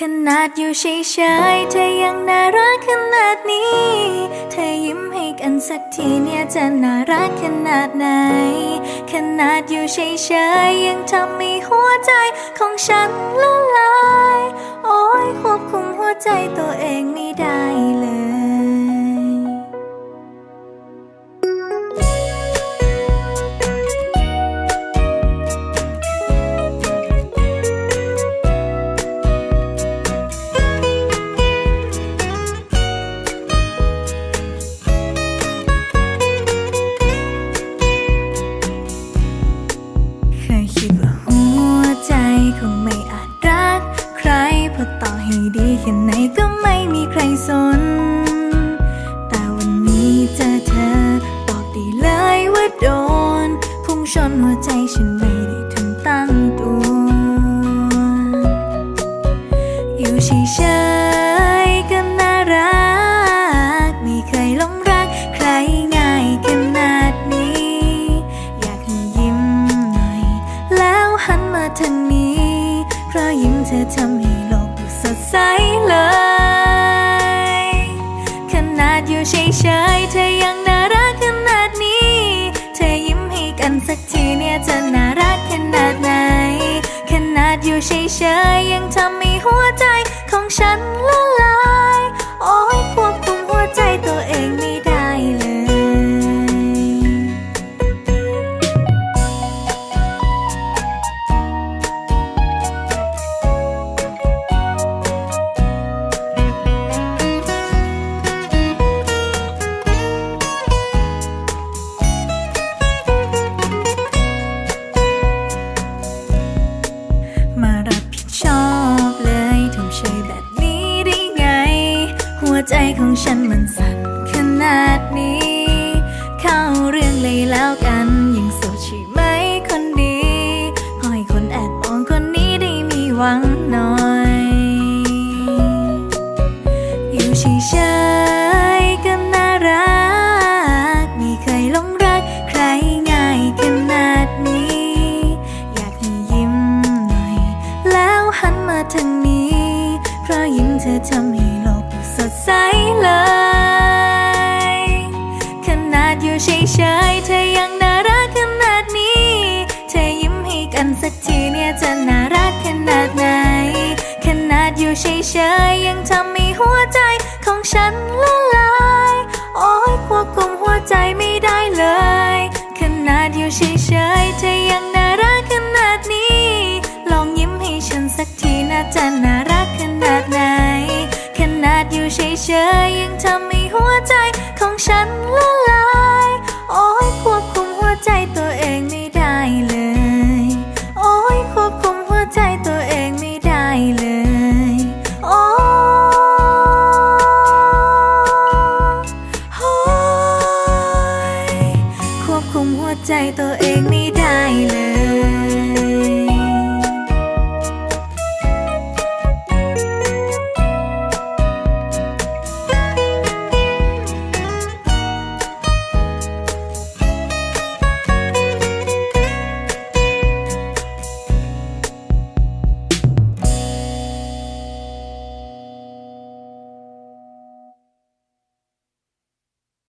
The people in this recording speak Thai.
ขนาดอยู่เฉยๆเธอยังน่ารักขนาดนี้ เธอยิ้มให้กันสักทีเนี่ยจะน่ารักขนาดไหน ขนาดอยู่เฉยๆยังทำให้หัวใจของฉันละลาย ให้ดีแค่ไหนก็ไม่มีใครสน แต่วันนี้เจอเธอบอกได้เลยว่าโดน พุ่งชนหัวใจฉันไม่ได้ทันตั้งตัว อยู่เฉยๆก็น่ารัก ไม่เคยหลงรักใครง่ายขนาดนี้ อยากให้ยิ้มหน่อย แล้วหันมาทางนี้ เพราะยิ้มเธอทำให้ ดอยู่เฉยๆเธอยังน่ารักขนาดนี้ เธอยิ้มให้กันสักทีเนี่ยจะน่ารักขนาดไหน ขนาดอยู่เฉยๆยังทำให้หัวใจของฉัน ใจของฉันมันสั่นขนาดนี้ เข้าเรื่องเลยแล้วกันยังโสดใช่ไหมคนดีขอให้คนแอบมองคนนี้ได้มีหวังหน่อย อยู่เฉย ใสเลย ขนาดอยู่เฉยๆเธอยังน่ารักขนาดนี้ เธอยิ้มให้กันสักทีเนี่ยจะน่ารักขนาดไหน ขนาดอยู่เฉยๆยังทำให้หัวใจของฉันละลาย โอ้ยควบคุมหัวใจไม่ได้เลย ขนาดอยู่เฉยๆเธอยังน่ารักขนาดนี้ ลองยิ้มให้ฉันสักทีน่าจะน่า เฉยเฉยยังทำให้หัวใจของฉันละลาย โอ้ยควบคุมหัวใจตัวเองไม่ได้เลย โอ้ยควบคุมหัวใจตัวเองไม่ได้เลย โอ้ยควบคุมหัวใจตัวเองไม่ได้เลย